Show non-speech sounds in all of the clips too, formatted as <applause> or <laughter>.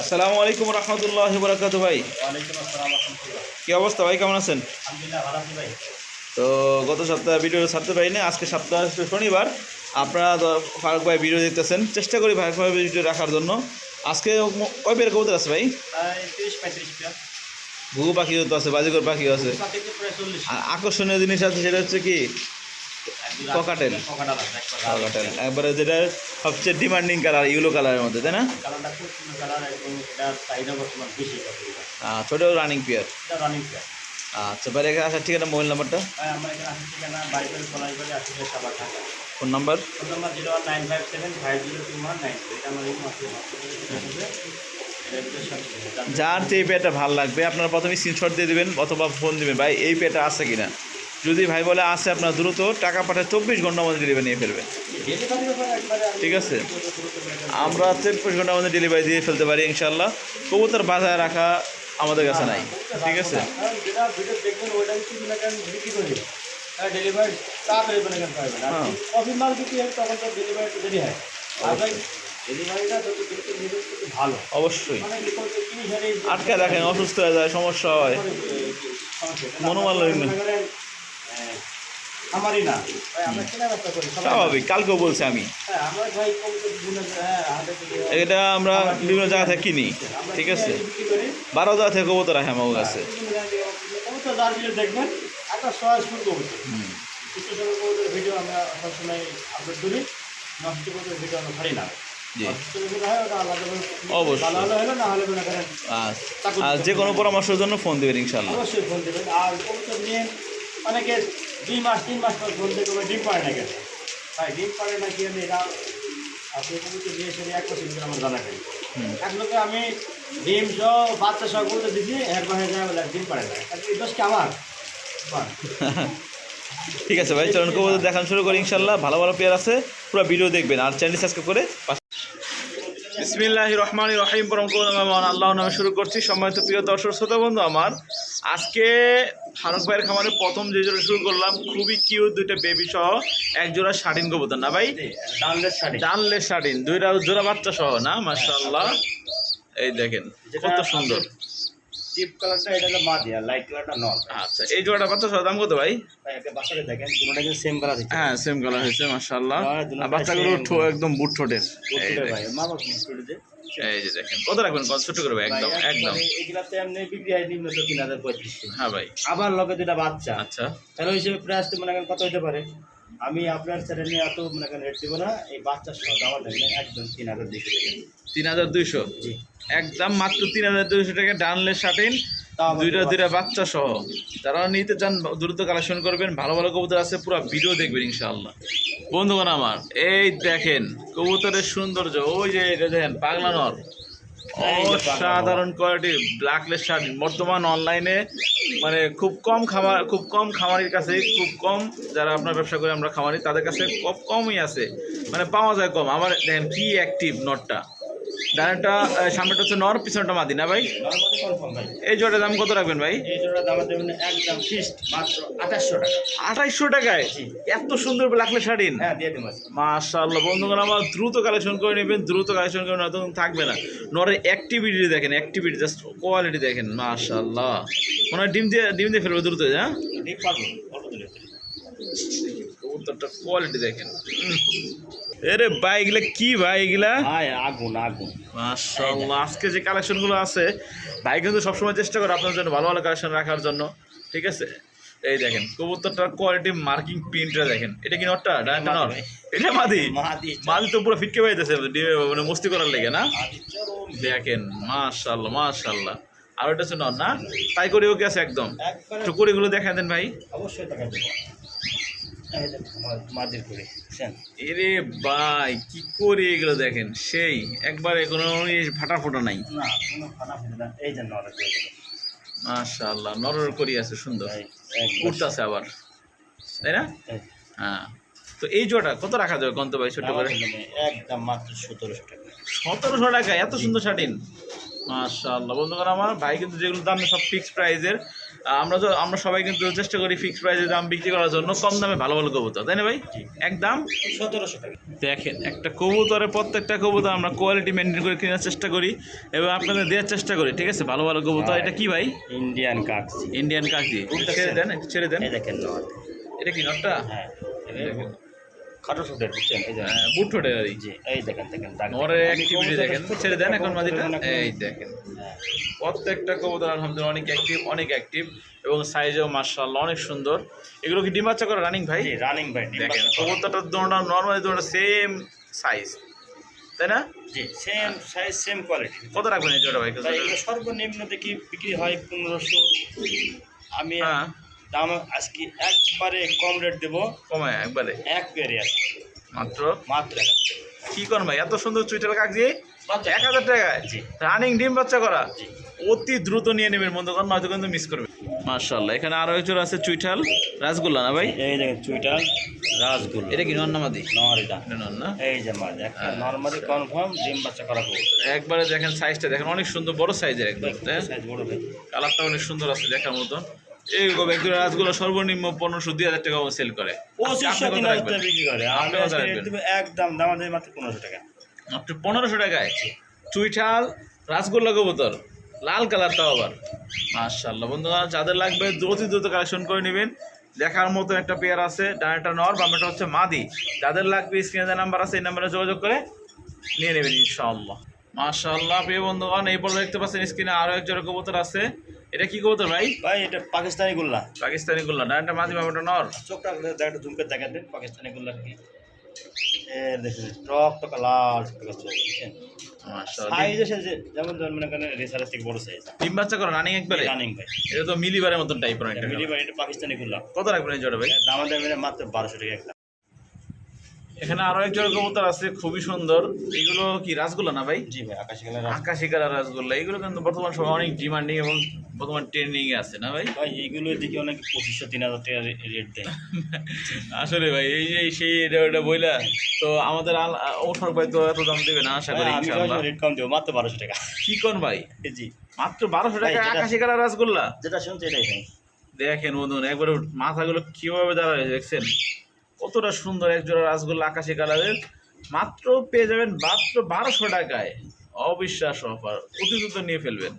আসসালামু আলাইকুম রহমতুল্লাহ বরাকাত ভাই। কি অবস্থা ভাই কেমন আছেন? তো গত সপ্তাহে ভিডিও ছাড়তে পারিনি আজকে সপ্তাহ শনিবার। আপনারা ফারুক ভাই ভিডিও দেখতেছেন চেষ্টা করি ফারুক ভাই ভিডিও রাখার জন্য। আজকে কয় পেয়ার কবুতর আছে ভাই? ঘুঘু পাখিও তো আছে বাজিকর পাখিও আছে। আর আকর্ষণীয় জিনিস আছে সেটা হচ্ছে কি ককাটেল। ককাটাল একবার যেটা সবচেয়ে ডিমান্ডিং কালার ইউলো কালারের মধ্যে, তাই না? ছোট রানিং পেয়ার রানিং প্লেয়ার আচ্ছা ভাই, এখানে আসার ঠিকানা মোবাইল নাম্বারটা আমরা এখানে phone number phone number zero nine five seven five zero one nine যার যে পেটা ভালো লাগবে, আপনারা প্রথমে স্ক্রিনশট দিয়ে দেবেন, অথবা ফোন দিবেন। ভাই, এই পেটা আছে কিনা? যদি ভাই বলে আসে আপনার দ্রুত, টাকা পাঠায় চব্বিশ ঘণ্টার মধ্যে ডেলিভারি নিয়ে ফেলবেন ঠিক আছে। আমরা চব্বিশ ঘণ্টার মধ্যে ডেলিভারি দিয়ে ফেলতে পারি ইনশাল্লাহ কবুতর বাজায় রাখা আমাদের কাছে নাই ঠিক আছে হ্যাঁ। অবশ্যই আটকে রাখেন, অসুস্থ হয়ে যায়, সমস্যা হয় মনোমালিন্য। আহ, আমারই না। স্বাভাবিক কালকেও বলছি আমি। হ্যাঁ হ্যাঁ এটা আমরা বিভিন্ন জায়গা থেকে কিনি ঠিক আছে? বারো জায়গা থেকে কবুতর রাখে আমার কাছে। দেখবেন একটা সহজ ফুল কবুতর। ভিডিও আমরা আপলোড করি। নষ্ট কবুতর ভিডিও আমরা ছাড়ি না। হয় অবশ্যই। করেন আর আর যে কোনো পরামর্শের জন্য ফোন দেবেন ইনশাল্লাহ অবশ্যই ফোন দেবেন। আর কবুতর নিয়ে অনেকে দুই মাস তিন মাস পর দিয়ে করবে ডিম পারে না গেছে ভাই ডিম পারে না কি আমি এটা আপনি কবুতর নিয়ে এসে এক ভিতরে আমার জানা খাই এক লোকে আমি ডিম সহ বাচ্চা সহ কবুতর দিচ্ছি একবার হয়ে যায় বলে ডিম পারে না। এই কি আমার। <laughs> ঠিক আছে ভাই চলুন কবুতর দেখান শুরু করি ইনশাল্লাহ। ভালো ভালো প্লেয়ার আছে পুরো ভিডিও দেখবেন। আর চ্যানেল সাবস্ক্রাইব করে বিসমিল্লাহ রহমান রহিম পরম করুন আল্লাহ নামে শুরু করছি। সম্মানিত প্রিয় দর্শক শ্রোতা বন্ধু আমার আজকে ফারুক ভাইয়ের খামারে প্রথম যে জোড়া শুরু করলাম খুবই কিউ দুইটা বেবি সহ এক জোড়া শাড়িন কবুতর না ভাই? ডানলে শাড়িন দুইটা জোড়া বাচ্চা সহ না? মাশাআল্লাহ। এই দেখেন কত সুন্দর। চিপ কালারটা এটা হলো লাইট কালারটা নর আচ্ছা এই জোড়াটা সহ দাম কত ভাই? দেখেন দুটোটা কিন্তু সেম কালার হ্যাঁ সেম কালার হয়েছে মাশাআল্লাহ। হ্যাঁ, আর বাচ্চাগুলো একদম বুট ঠোঁটের। ভাই মা বাবা এই যে দেখেন কত রাখবেন? কত ছোট একদম ভাই, একদম একবারে এগুলাতে এমনি বিক্রি হয় নিম্ন তো তিন হাজার পঁয়ত্রিশ হ্যাঁ ভাই। আবার লগে দুটা বাচ্চা। আচ্ছা। তাহলে ওই হিসেবে প্রাইস তো মনে করেন কত হতে পারে? আমি আপনার চ্যানেল নিয়ে এত মনে করেন রেট দেবো না এই বাচ্চার সহ আমার দেখবেন একদম তিন হাজার দুইশো তিন হাজার দুইশো? জি। একদম মাত্র তিন হাজার দুইশো টাকা ডানলে আবার দুইটা দুইটা বাচ্চা সহ। যারা নিতে চান দ্রুত কালেকশন করবেন ভালো ভালো কবুতর আছে পুরো ভিডিও দেখবেন ইনশাআল্লাহ। বন্ধুগণ আমার এই দেখেন কবুতরের সৌন্দর্য ওই যে দেখেন পাগলা নর এই যে পাগলা অসাধারণ কোয়ালিটি ব্ল্যাকলেস শার্টিন বর্তমান অনলাইনে মানে খুব কম খামার, খুব কম খামারির কাছে, খুব কম যারা আপনার ব্যবসা করে আমরা খামারি, তাদের কাছে খুব কমই আছে। মানে পাওয়া যায় কম। আমার দেখেন, কি অ্যাক্টিভ নটটা ডানেরটা সামনেটা হচ্ছে নর পিছনটা মাদি না ভাই। এই জোড়ার দাম কত রাখবেন ভাই? টাকা। আঠাইশশো টাকায়। এত সুন্দর ব্ল্যাকলেস শাড়িন হ্যাঁ মাশাআল্লাহ বন্ধুগণ আমার দ্রুত কালেকশন করে নেবেন দ্রুত কালেকশন করে নতুন থাকবে না। নরের অ্যাক্টিভিটি দেখেন অ্যাক্টিভিটি জাস্ট কোয়ালিটি দেখেন মাশাআল্লাহ। মনে হয় ডিম দিয়ে ডিম দিয়ে ফেলবে দ্রুত হ্যাঁ? কবুতরটা কোয়ালিটি দেখেন। এরে ভাই এগুলা কি ভাই এগুলা? ভাই আগুন আগুন। মাশাআল্লাহ আজকে যে কালেকশনগুলো আছে ভাই কিন্তু সবসময় চেষ্টা করে আপনার জন্য ভালো ভালো কালেকশন রাখার জন্য ঠিক আছে? এই দেখেন কবুতরটার কোয়ালিটি মার্কিং প্রিন্টটা দেখেন। এটা কি নটটা ডানটা নট? এটা মাদি? মাদি তো পুরো ফিটকে পাইতেছে মানে মস্তি করার লেগে না? দেখেন মাশাআল্লাহ মাশাআল্লাহ। আর ওটা হচ্ছে নট না? তাই করে ওকে আছে একদম। একটু করিগুলো দেখা দেন ভাই। অবশ্যই করে বুঝছেন? এরে ভাই কি করে এগুলো দেখেন? সেই একবারে কোনো ফাটা ফোটা নাই। না কোনো খানা ফেলে না এই যে নরক মাশাআল্লাহ নরর করি আছে সুন্দর। উঠতেছে আবার। তাই না? হ্যাঁ। তো এই জোড়া কত রাখা যাবে কন্ত ভাই ছোট্ট করে? একদম মাত্র সতেরোশো টাকা। সতেরোশো টাকা এত সুন্দর শাটিন। মাশাআল্লাহ বন্ধুগণ আমার ভাই কিন্তু যেগুলো দাম সব ফিক্সড প্রাইজের আমরা তো আমরা সবাই কিন্তু চেষ্টা করি ফিক্সড প্রাইসে দাম বিক্রি করার জন্য কম দামে ভালো ভালো কবুতর তাই না ভাই? এক দাম সতেরোশো টাকা। দেখেন একটা কবুতরের প্রত্যেকটা কবুতর আমরা কোয়ালিটি মেনটেন করে কেনার চেষ্টা করি এবং আপনাদের দেওয়ার চেষ্টা করি ঠিক আছে? ভালো ভালো কবুতর এটা কি ভাই? ইন্ডিয়ান কাক ইন্ডিয়ান কাকি দিয়ে ছেড়ে দেন ছেড়ে দেন। দেখেন এটা কি নটটা? হ্যাঁ খাটো ছোটের বুঝছেন? এই যে বুট ঠোঁটের আর জি এই দেখেন দেখেন ওরে। অ্যাক্টিভিটি দেখেন। ছেড়ে দেন এখন মাঝিটা এই দেখেন। হ্যাঁ। প্রত্যেকটা কবুতর আলহামদুলিল্লাহ অনেক অ্যাক্টিভ অনেক অ্যাক্টিভ এবং সাইজেও মার্শাল্লাহ অনেক সুন্দর। এগুলো কি ডিম বাচ্চা করে রানিং ভাই? রানিং ভাই দেখেন বাচ্চা করা। নর্মালি দোনোটা সেম সাইজ তাই না? জি সেম সাইজ সেম কোয়ালিটি কত রাখবেন এই জোড়া ভাই? সর্বনিম্ন দেখি বিক্রি হয় পনেরোশো। আমি হ্যাঁ। দাম আজকে একবারে কম রেট দেবো। কমায় একবারে? এক পেয়ারে আছে। মাত্র? মাত্র কি করেন ভাই? এত সুন্দর চুইটাল কাক দিয়ে এক হাজার টাকায়? জি। রানিং ডিম বাচ্চা করা? জি। অতি দ্রুত নিয়ে নেবেন বন্ধুগণ নয়তো কিন্তু মিস করবে। মার্শাল্লাহ এখানে আরও একজন আছে চুইঠাল। রাসগোল্লা না ভাই? এই দেখেন চুইটাল রাসগোল্লা এটা কি নন্নামাদি নরিদা এটা। নন না? এই যে মাছ একটা হ্যাঁ। নর্মালি কনফার্ম ডিম বাচ্চা করা একবারে দেখেন সাইজটা দেখেন অনেক সুন্দর বড় সাইজের একদম সাইজ বড় ভাই। কালারটা অনেক সুন্দর আছে দেখার মতো এই একজন রাসগুলো সর্বনিম্ন পনেরোশো দুই হাজার টাকা সেল করে। পঁচিশশো তিন হাজার টাকা বিক্রি করে? একদম দাম মাত্র পনেরোশো টাকা। আপনি পনেরোশো টাকায় চুইঠাল রাসগোল্লা কবুতর লাল কালারটাও আবার। মার্শাল্লাহ বন্ধুরা যাদের লাগবে অতি দ্রুত কালেকশন করে নেবেন। দেখার মতো একটা পেয়ার আছে ডানাটা নর বামেটা হচ্ছে মাদি। যাদের লাগবে স্ক্রিনে নাম্বার আছে এই নাম্বারে যোগাযোগ করে নিয়ে নেবেন ইনশাআল্লাহ। মার্শাল্লাহ প্রিয় বন্ধুগণ এই পর্যন্ত দেখতে পাচ্ছেন স্ক্রিনে আরও এক জোড়া কবুতর আছে। এটা কি কবুতর ভাই? ভাই এটা পাকিস্তানি গুল্লা। পাকিস্তানি গুল্লা। ডানাটা মাদি বামেটা নর। চোখটা একটা ঝুমকে দেখা দেন পাকিস্তানি গুল্লা কি এ দেখুন টক টক লাল সাইজ এসে যে যেমন ধরুন মনে করেন রেসারের থেকে বড় সাইজ ডিম বাচ্চা করো রানিং একবারে রানিং ভাই। এটা তো মিলিবারের মতন টাইপের একটা। মিলি ভাই এটা পাকিস্তানি গুল্লা। কত রাখবেন এই জোড়া ভাই? দাম মাত্র বারোশো টাকা এখানে আরও এক জোড়া কবুতর আছে খুবই সুন্দর। এগুলো কি রাসগোল্লা না ভাই? জি ভাই আকাশি কালার আকাশি কালার রাসগোল্লা। এগুলো কিন্তু বর্তমান সময় অনেক ডিমান্ডিং এবং বর্তমান ট্রেন্ডিং এ আছে না ভাই? ভাই এইগুলো দিকে অনেক পঁচিশশো তিন হাজার টাকা রেট দেয়। আসলে ভাই এই যে সেই এটা ওটা বইলা তো আমাদের ওঠার ভাই তো এত দাম দেবে না আশা করি ইনশাআল্লাহ। রেট কম দেবো মাত্র বারোশো টাকা। কি কোন ভাই? জি। মাত্র বারোশো টাকা আকাশি কালার রাসগোল্লা? যেটা শুনছি এটাই ভাই। দেখেন বন্ধুন একবারে মাথাগুলো কীভাবে দাঁড়ায় দেখছেন? কতটা সুন্দর এক জোড়া রাসগোল্লা আকাশি কালারের। মাত্র পেয়ে যাবেন মাত্র বারোশো টাকায়। অবিশ্বাস অফার। অতি দ্রুত নিয়ে ফেলবেন।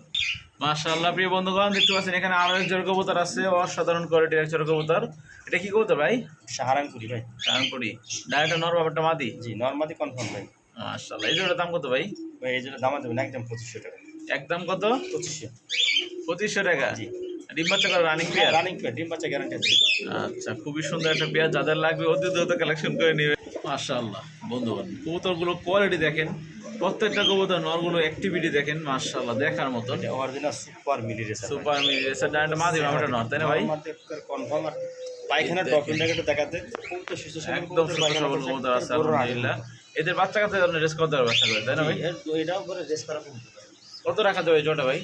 মাশাআল্লাহ প্রিয় বন্ধুগণ দেখতে পাচ্ছেন এখানে আরও এক জোড়া কবুতর আছে। অসাধারণ কোয়ালিটির এক জোড়া কবুতর। এটা কি কবুতর ভাই? সাহারানপুরি ভাই। কারণপুরি ডাইরেক্ট নর বাবারটা মাদি? জি নর্মালি কনফার্ম ভাই। মাশাআল্লাহ এই জোড়ার দাম কত ভাই? ভাই এই জন্য দামা দেবেন একদম পঁচিশশো টাকা। একদম কত? পঁচিশশো। পঁচিশশো টাকা। জি। ডিম বাচ্চা করে রানিং পেয়ার রানিং পেয়ার ডিম বাচ্চা গ্যারান্টি আছে। আচ্ছা খুবই সুন্দর একটা যাদের লাগবে অতি দ্রুত কালেকশন করে নেবে। মাশাআল্লাহ বন্ধুগণ কবুতরগুলো কোয়ালিটি দেখেন প্রত্যেকটা কবুতর নরগুলো অ্যাক্টিভিটি দেখেন মাশাআল্লাহ দেখার মতন। অরিজিনাল সুপার মিলি রেসার সুপার আমরা নর তাই না ভাই? কনফার্ম আর পায়খানার ডকুমেন্ট একটু দেখাতে খুব তো সুস্থ সবল একদম কবুতর, সুস্থ সবল কবুতর আছে আলহামদুলিল্লাহ। এদের বাচ্চা কাছে আপনি রেস করতে আশা করি তাই না ভাই? এটাও রেস করা কত রাখা যাবে জোটা ভাই?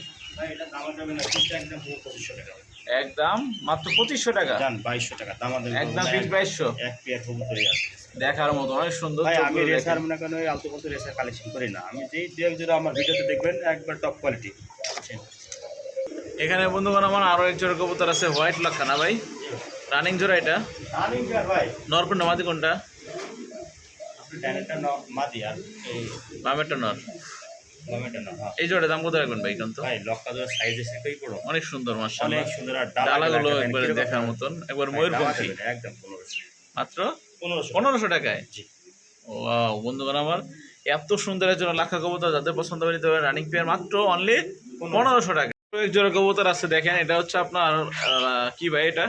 একদম? মাত্র পঁচিশশো টাকা? বাইশশো টাকা দামা একদম ফিক্স বাইশশো। এক পেয়ার কবুতরই আছে দেখার মতো অনেক সুন্দর ভাই আমি। রেসার মনে করেন ওই আলতু ফালতু রেসার কালেকশন করি না। আমি যেই দু এক জোড়া আমার ভিডিওতে দেখবেন একবার টপ কোয়ালিটি এখানে বন্ধুগণ আমার আরও এক জোড়া কবুতর আছে হোয়াইট লক্ষা না ভাই? রানিং জোড়া এটা? রানিং পেয়ার ভাই। নরপুর নামাদি কোনটা? আপনি ডাইনেটটা মাদি আর এই বামেরটা নর। এই জোড়া দাম কত রাখবেন ভাই কিন্তু ভাই লক্কা জোড়া সাইজ এসে কই পড়ো অনেক সুন্দর মাশাআল্লাহ। অনেক সুন্দর আর ডালাগুলো একবারে দেখার হয়? মতন। একবার ভাই, ময়ূরপঙ্খী একদম পনেরোশো। মাত্র? পনেরোশো। পনেরোশো টাকায়? জি। ওয়াও বন্ধুগণ আমার এত সুন্দর একজন লাখা কবুতর যাদের পছন্দ হবে নিতে রানিং পেয়ার মাত্র অনলি পনেরোশো। টাকা। এক জোড়া কবুতর আছে দেখেন এটা হচ্ছে আপনার কি ভাই এটা?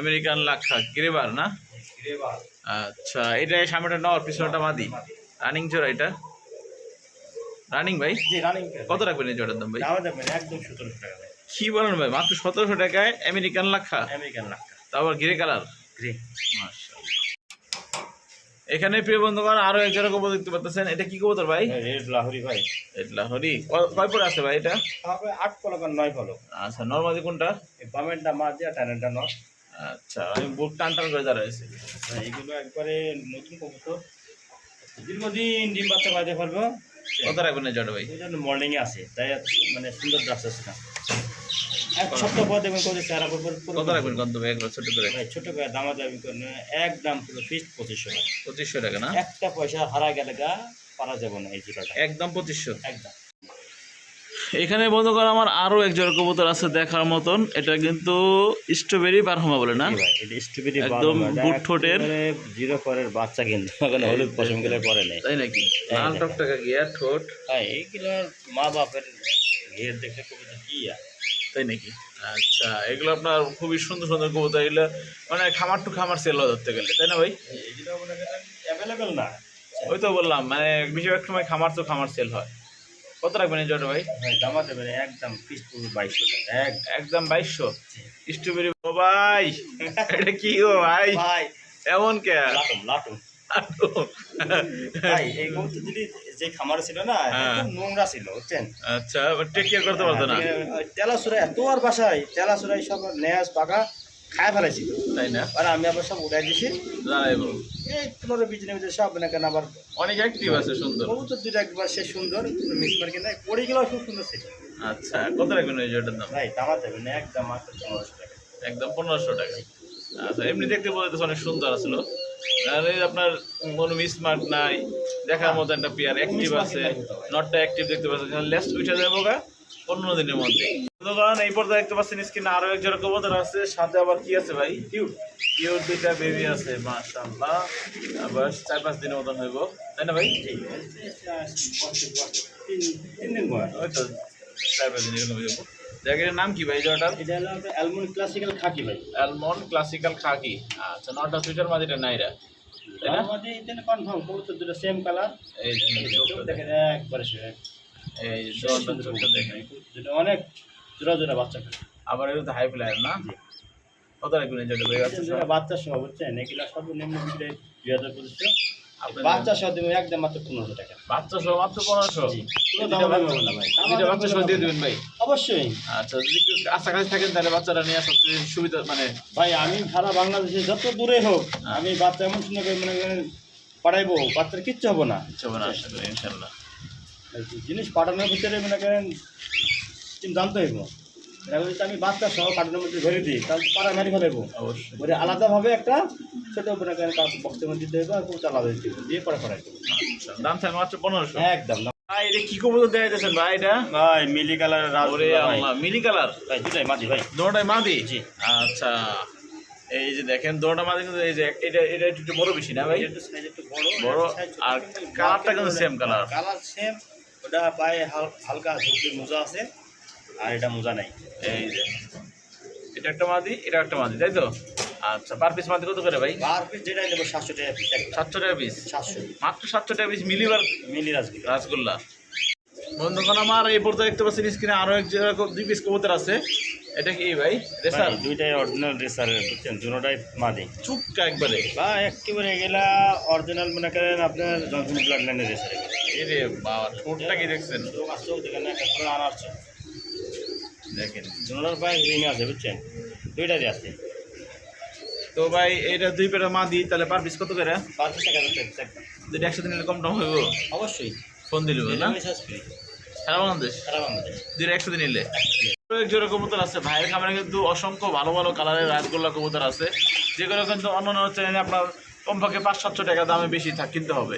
আমেরিকান লাখা গ্রেবার না? আচ্ছা এটা সামনেটা নর পিছনেটা মাদি। রানিং জোড়া এটা। রানিং ভাই? জি রানিং কত রাখবেন এই জোড়ার দাম ভাই? দাম দেবেন একদম সতেরোশো টাকা ভাই। কি বলেন ভাই মাত্র সতেরোশো টাকায় আমেরিকান লাখা আমেরিকান লাক্কা তারপর গ্রে কালার গ্রে এখানে প্রিয় বন্ধুগণ আরও এক জোড়া কবুতর দেখতে পাচ্ছেন এটা কি কবুতর ভাই? রেড লাহরি ভাই। রেড লাহরি। কয় পরে আছে ভাই এটা? তারপরে আট পলক আর নয় পলক। আচ্ছা নর্মালি কোনটা? এই বামেরটা মাছ দিয়ে টানেরটা নয়। আচ্ছা আমি বুক টান টান করে দাঁড়াইছি এইগুলো একবারে নতুন কবুতর। দীর্ঘদিন ডিম বাচ্চা বাজে পারব কত রাখবেন এই ভাই তাই মানে সুন্দর ড্রাস আছে না। এক সপ্তাহ পর দেখবেন কত চেহারা পর কত রাখবেন কত ভাই একবার ছোট করে? ভাই ছোট করে দামা দামি এক একদম পুরো ফিক্সড পঁচিশশো টাকা। পঁচিশশো টাকা না? একটা পয়সা হারা গেলে গা পারা যাবে না এই জোড়াটা একদম পঁচিশশো? একদম। এখানে বন্ধু করে আমার আরও এক জোড়া কবুতর আছে দেখার মতন। এটা কিন্তু স্ট্রবেরি বারহমা বলে না? স্ট্রবেরি একদম বুট ঠোঁটের। জিরো পরের বাচ্চা কিন্তু এখন হলুদ পশমগুলো পরে নেই। তাই নাকি? হ্যাঁ, লাল হ্যাঁ। টকটকা গিয়া ঠোঁট। হ্যাঁ এইগুলোর মা বাপের ঘের দেখে কবিতা কি তাই নাকি? আচ্ছা এগুলো আপনার খুবই সুন্দর সুন্দর কবুতর। এগুলো মানে খামার টু খামার সেল ধরতে গেলে তাই না ভাই? এগুলো মনে অ্যাভেলেবেল না। ওই তো বললাম মানে বেশিরভাগ সময় খামার তো খামার সেল হয়। কত রাখবেন এই জোড়া ভাই? ভাই একদম বাইশশো এক একদম। বাইশশো? স্ট্রবেরি ও ভাই এটা কি গো ভাই? ভাই। এমন কে? লাটুম লাটুম ভাই এই যে খামার ছিল না হ্যাঁ। নোংরা ছিল বুঝছেন? আচ্ছা টেক কেয়ার করতে পারতো না? তেলাসুরা এত আর বাসায় তেলাসুরাই সব নেয়াজ পাকা খায় ফেলেছিল তাই না? আর আমি আবার সব উঠাই দিছি। জানাইবো এই পনেরো বিশ দিনের সব না কেন আবার অনেক অ্যাক্টিভ আছে সুন্দর। কবুতর দুটো একবার সে সুন্দর মিস মার্কে নাই পড়ে গেলেও খুব সুন্দর ছিল আচ্ছা কত রাখবেন এই জোড়াটার দাম? ভাই দামা দেবেন একদম মাত্র পনেরোশো টাকা। একদম পনেরোশো টাকা। আচ্ছা এমনি দেখতে বলতে তো অনেক সুন্দর আসলো আর আপনার কোনো মিসমার্ক নাই দেখার মতো একটা পেয়ার অ্যাক্টিভ আছে। নটটা অ্যাক্টিভ দেখতে পাচ্ছেন। লেস্ট উঠে যাব গা। পনেরো দিনের মধ্যে। কারণ এই পর্যায়ে দেখতে পাচ্ছেন স্ক্রিনে আরও এক জোড়া কবুতর আছে। সাথে আবার কি আছে ভাই? কিউট কিউট দুইটা বেবি আছে মাশাআল্লাহ। আবার চার পাঁচ দিনের মতন হইব। তাই না ভাই? ওই তো চার পাঁচ দিনের মতন হইব। নাম কি ভাই জোড়াটার? এটা হলো অ্যালমন্ড ক্লাসিক্যাল খাকি ভাই। অ্যালমন্ড ক্লাসিক্যাল খাকি আচ্ছা নটা সুইটার মাদিটা নাইরা তাই না? এখানে কনফার্ম কবুতর দুটো সেম কালার এই দেখেন একবারে এই দেখেন অনেক জোড়া জোড়া বাচ্চা আবার এটা তো হাই ফ্লায়ার না? কত রাখবেন জোড়া বাচ্চা সহ বুঝছেন? এগুলো সর্বনিম্ন বিক্রি দুই হাজার পঁচিশশো। বাচ্চা সহ দেবেন একদম মাত্র পনেরোশো টাকা। বাচ্চা সহ মাত্র পনেরোশো? বাচ্চা সহ দিয়ে দেবেন ভাই। অবশ্যই। আচ্ছা যদি কাছাকাছি থাকেন তাহলে বাচ্চাটা নিয়ে সুবিধা মানে ভাই আমি সারা বাংলাদেশে যত দূরে হোক আমি বাচ্চা এমন শুনে মনে পাঠাইবো বাচ্চার কিচ্ছু হব না। ইচ্ছা হবে না ইনশাল্লাহ জিনিস পাঠানোর ভিতরে মনে করেন তুমি জানতে হইব। যদি আমি বাচ্চা সহ পাঠানোর মধ্যে ধরে দিই তাহলে পাড়া মারি ফেলাইবো অবশ্যই। ওরে আলাদাভাবে একটা ছোট মনে করেন বক্সের মধ্যে দিতে হবে আর খুব আলাদা দিতে হবে দিয়ে পরে পড়াই আচ্ছা, দাম থাকবে মাত্র পনেরোশো। একদম ভাই এটা কি কবুতর যাচ্ছেন ভাই এটা? ভাই মিলি কালার ওরে আল্লাহ মিনি কালার? ভাই দুটাই মাঝি ভাই। দোনোটাই মাদি? জি। আচ্ছা এই যে দেখেন দোনোটা মাদি কিন্তু এই যে এটা এটা একটু বড় বেশি না ভাই? একটু size একটু বড় বড় আর কালারটা কিন্তু সেম কালার কালার সেম ওটা পায়ে হাল- হালকা ঝুঁকির মোজা আছে আর এটা মোজা নাই। এই যে। এটা একটা মাদি এটা একটা মাদি তাই তো? আচ্ছা পার পিস মাদি কত করে ভাই? পার পিস যেটা নেব সাতশো টাকা পিস সাতশো টাকা পিস সাতশো। মাত্র সাতশো টাকা পিস মিলিবার মিলি রাজগিরি রাসগোল্লা বন্ধুগণ আমার এই পর্যায়ে দেখতে পাচ্ছেন স্ক্রিনে আরও এক দুই পিস কবুতর আছে। এটা কি ভাই? রেসার? দুইটাই অরিজিনাল রেসার বুঝছেন? দুটোটাই মাদি। চুপকা একবারে। বা একেবারে এগুলা অরিজিনাল মনে করেন আপনার জনসন ব্লাড লাইনের রেসার এরে বাবা ঠোঁটটা কি দেখছেন? দেখেন। দুটোটার পায়ে রিং আছে বুঝছেন? দুইটারই আছে তো ভাই এটা দুই পেটা মাদি তাহলে পার পিস কত করে? পাঁচ টাকা দিতে একদম যদি একসাথে নিলে কম দাম হইব? অবশ্যই। ফোন দিল না? সারা বাংলাদেশ? সারা বাংলাদেশ। দুইটা একসাথে নিলে? আরও জোড়া কবুতর আছে। ভাইয়ের খামারে কিন্তু অসংখ্য ভালো ভালো কালারের রাজগোল্লা কবুতর আছে। যেগুলো কিন্তু অন্য অন্য চ্যানেলে আপনার কমপক্ষে পাঁচ সাতশো টাকা দামে বেশি থাক কিনতে হবে।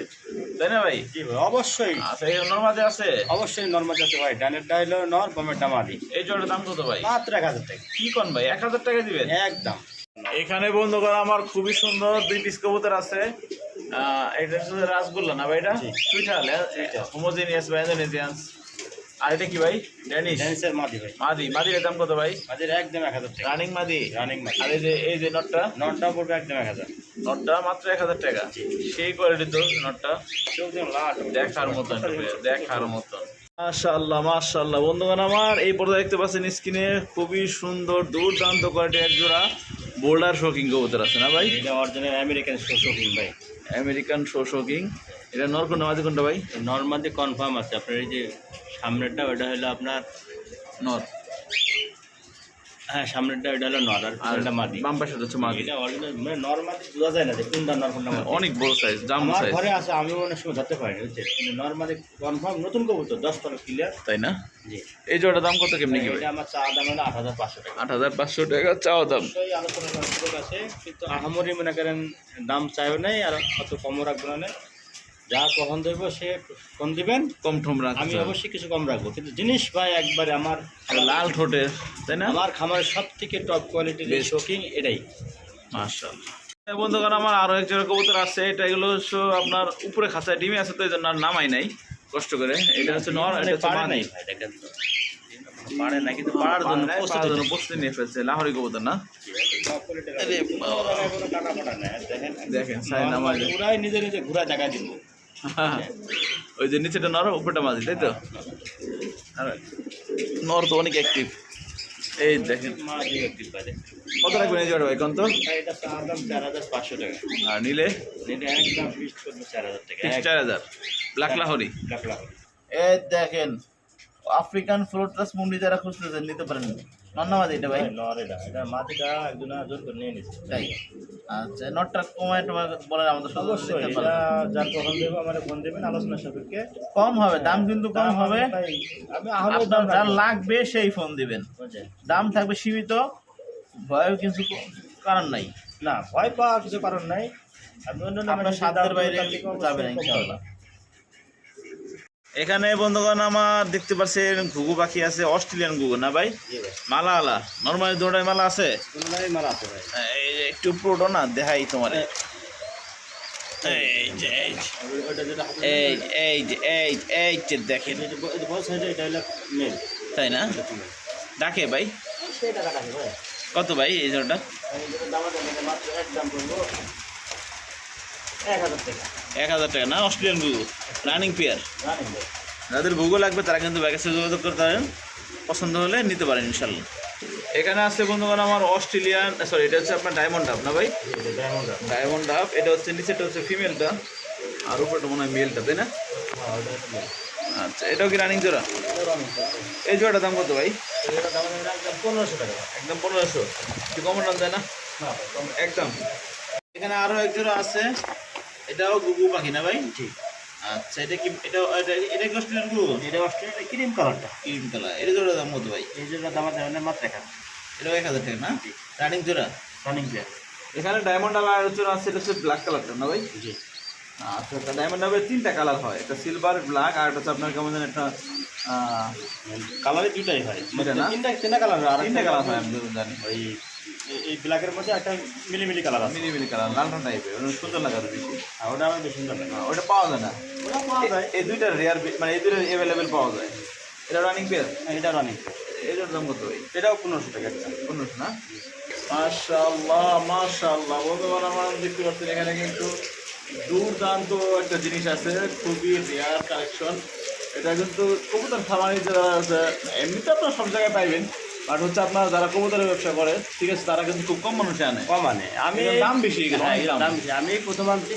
তাই না ভাই? জি ভাই অবশ্যই। আচ্ছা এই নর্মাদে আছে? অবশ্যই নর্মাল আছে ভাই ডানেরটা হলো নর বামেরটা মাদি। এই জোড়ার দাম কত ভাই? মাত্র এক হাজার টাকা। কি কোন ভাই? এক হাজার টাকা দিবেন? একদম। এখানে বন্ধুগণ আমার খুবই সুন্দর দুই পিস কবুতর আছে। আহ, এটা রাসগোল্লা না ভাইটা। হোমোজেনিয়াস বা আর এটা কি ভাই? ড্যানিশ। ড্যান্সের মাদি ভাই। মাদি। মাদির দাম কত ভাই? মাদির একদম এক হাজার টাকা। রানিং মাদি? রানিং মাদি। আর এই যে এই যে নটটা? নটটা পড়বে একদম এক হাজার। নটটা মাত্র এক হাজার টাকা। সেই কোয়ালিটি তো নটটা। দেখার মতন দেখার মতন। মাশাআল্লাহ মাশাআল্লাহ। বন্ধুগণ আমার এই পর্দা দেখতে পাচ্ছেন স্ক্রিনে খুবই সুন্দর দুর্দান্ত কোয়ালিটি এক জোড়া বোল্ডার শোকিং কবুতর আছে না ভাই? এটা অরিজিনাল আমেরিকান শোশোকিং ভাই। আমেরিকান শো শোকিং এটা নর কোনটা মাঝে কোনটা ভাই নর্মালি কনফার্ম আছে। আপনার এই যে সামনেরটা ওটা হলো আপনার নর। হ্যাঁ সামনেরটা এটা হলো নর আর পিছনেরটা মাদি। বাম পাশে হচ্ছে মাদি। এটা অরিজিনাল মানে নর মাদি বোঝা যায় না যে কোনটা নর কোনটা মাদি। অনেক বড় সাইজ জাম আমার সাইজ ঘরে আছে আমি অনেক সময় ধরতে পারিনি বুঝছেন? কিন্তু নর মাদি কনফার্ম নতুন কবুতর দশ পনেরো ক্লিয়ার তাই না? জি। এই জোড়ার দাম কত কেমনি কি ভাই? এটা আমার চা দাম হলো আট হাজার পাঁচশো টাকা। আট হাজার পাঁচশো টাকা চাওয়া দাম। অবশ্যই আলোচনা করার সুযোগ আছে কিন্তু আহামরি মনে করেন দাম চাইও নেই আর অত কমও রাখব না। যা কখন দেবো সে কম দিবেন? কম ঠম আমি রাখছে অবশ্যই কিছু কম রাখব। কিন্তু জিনিস ভাই একবারে আমার লাল ঠোঁটের তাই না? আমার খামারের সব থেকে টপ কোয়ালিটির. শোকিং এটাই। মাশাআল্লাহ। এই বন্ধুগণ আমার আরও এক জোড়া কবুতর আছে। এটা এগুলো হচ্ছে আপনার উপরে খাঁচায় ডিমে আছে তো এই জন্য আর নামাই নাই কষ্ট করে। এটা হচ্ছে নর এটা হচ্ছে পারে মাদি। নাই দেখেন পারে না কিন্তু পাড়ার জন্য জন্য প্রস্তুতি জন্য প্রস্তুতি নিয়ে ফেলছে লাহোরি কবুতর না? কোনো জায়গায় কোনো দেখেন। সাইন আমার নিজে নিজে ঘুরা জায়গা দিব। <laughs> ওই যে নিচেটা নর উপরটা মাঝি, তাই তো? নর তো অনেক অ্যাক্টিভ এই দেখেন। কত রাখবেন এই জোড়া ভাই কোন তো? চার হাজার পাঁচশো টাকা আর নিলে? চার হাজার। ব্ল্যাক লাহোরি। এই দেখেন, আফ্রিকান ফ্লোটাস মুন্ডি যারা খুঁজতেছেন, নিতে পারেন। নন্নামাদ এটা ভাই? নরেটা এটা মাটিটা একজন জোর করে নিয়ে নিচ্ছে তাই? আচ্ছা নটটা কমায় টমায় বলেন আমাদের সঙ্গে অবশ্যই এটা যার কখন দেবো আমার ফোন দেবেন সাপেক্ষে। কম হবে দাম কিন্তু কম হবে। আমি আপনার যার লাগবে সেই ফোন দিবেন। দাম থাকবে সীমিত ভয়ের কিছু কারণ নাই। না ভয় পাওয়া কিছু কারণ নাই। আমি অন্য বাইরে যাবে না ইনশাআল্লাহ। এখানে বন্ধুগণ আমার দেখতে পাচ্ছেন ঘুঘু পাখি আছে অস্ট্রেলিয়ান ঘুঘু না ভাই? মালা আলা। নর্মালি দৌড়ায় মালা আছে? কোনটাই মারা আছে ভাই। এই যে একটু পুরোটো না দেখাই তোমার। এই যে এই যে, ওইটা যেটা হাতে এই যে, এই যে এই যে, এই যে দেখেন। তাই না? ডাকে ভাই। কত ভাই এই জোড়াটা আমি যেটা দাম আছে এটা মাত্র এক হাজার টাকা। না? অস্ট্রেলিয়ান ঘুঘু রানিং পেয়ার। যাদের ভূগোল লাগবে তারা কিন্তু ব্যাগের সাথে যোগাযোগ করতে পারেন। পছন্দ হলে নিতে পারেন ইনশাল্লাহ এখানে আছে বন্ধুগণ আমার অস্ট্রেলিয়ান সরি এটা হচ্ছে আপনার ডায়মন্ড ডাব না ভাই? ডায়মন্ড ডায়মন্ড ডাব এটা হচ্ছে নিচেটা হচ্ছে ফিমেলটা আর উপরটা মনে হয় মেলটা তাই না? হ্যাঁ আচ্ছা এটাও কি রানিং জোড়া? এই জোড়াটার দাম কত ভাই? পনেরোশো টাকা। একদম পনেরোশো। একটু কম দাম দেয় না? একদম। এখানে আরও এক জোড়া আছে। এটাও গুগু পাখি না ভাই? ঠিক আচ্ছা এটা কি এটা এটা এটা কি অস্ট্রেলিয়ান গুগু? এটা অস্ট্রেলিয়া ক্রিম কালারটা। Cream colour. এটা জোড়া দাম কত ভাই? এই জন্য দাম আছে আমাদের মাত্র এক হাজার। এটাও এক হাজার টাকা না? রানিং জোড়া? রানিং প্লেয়ার এখানে ডায়মন্ড আবার আলোচনা আছে এটা হচ্ছে ব্ল্যাক কালারটা না ভাই? জি। আচ্ছা একটা ডায়মন্ড ডাবের তিনটা কালার হয়। একটা সিলভার ব্ল্যাক আর একটা হচ্ছে আপনার কেমন যেন একটা কালারে দুটাই হয়? তিনটা তিনটা কালার হয় তিনটা কালার হয়। আমি জানি। ওই এই- ব্ল্যাকের মধ্যে একটা মিলিমিলি কালার আছে। মিনি কালার লালটা টাইপের ওটা সুন্দর লাগে আরও বেশি। আর ওটা আমার বেশি সুন্দর লাগে। ওটা পাওয়া যায় না। ওটা পাওয়া যায়। এই দুইটা রেয়ার মানে এই দুইটা অ্যাভেলেবেল পাওয়া যায়। এটা রানিং পেয়ার হ্যাঁ, এটা রানিং এটার দাম কত এটাও পনেরোশো টাকা একটা। পনেরোশো না? মাশাআল্লাহ মাশাআল্লাহ। ভগবান আমার দেখতে পাচ্ছেন এখানে কিন্তু দুর্দান্ত একটা জিনিস আছে খুবই রেয়ার কালেকশন এটা কিন্তু কবুতর খামারি যারা আছে এমনিতে আপনারা সব জায়গায় পাইবেন। বাট হচ্ছে আপনার যারা কবুতরের ব্যবসা করে ঠিক আছে তারা কিন্তু খুব কম মানুষে আনে। কম আনে। আমি দাম বেশি হ্যাঁ, দাম। বেশি। আমি প্রথম আনছি।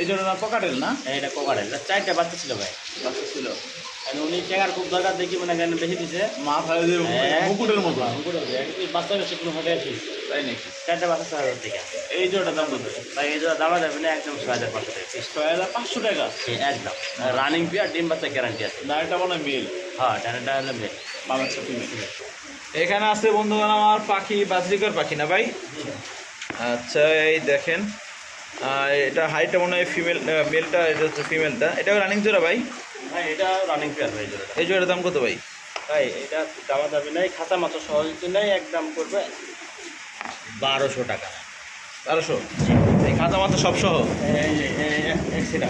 এই জন্য না পকাটেল না? এটা কোকারে চারটা বাচ্চা ছিল ভাই। বাচ্চা ছিল। উনি টাকার খুব দরকার দেখি মানে কেন বেশি দিছে। মাথা হ্যাঁ, মুকুটের মতো। মুকুটের মতো। বাচ্চা বেশি কোনো হতে আসি তাই নাকি? চারটা বাচ্চা চার হাজার টাকা এই জোড়াটার দাম কত? ভাই এই জন্য দামা যাবে না একদম ছয় হাজার পাঁচশো টাকা। ছয় হাজার পাঁচশো টাকা? একদম। রানিং পিয়ার ডিম বাচ্চা গ্যারান্টি আছে। এটা মনে হয় হ্যাঁ হলো মেল এখানে আছে বন্ধুগণ আমার পাখি বাজরিকর পাখি না ভাই? আচ্ছা এই দেখেন। এটা হাইটটা মনে হয় ফিমেল মেলটা এটা হচ্ছে ফিমেলটা এটাও রানিং জোড়া ভাই? ভাই এটা রানিং পিয়ার ভাই জোড়াটা। এই জোড়ার দাম কত ভাই? ভাই এটা দামা দাবি নাই খাতা মাত্র সহজ নাই একদম করবে বারোশো টাকা। বারোশো? এই খাতা মাত্র সব সহ? এক- এক সেটা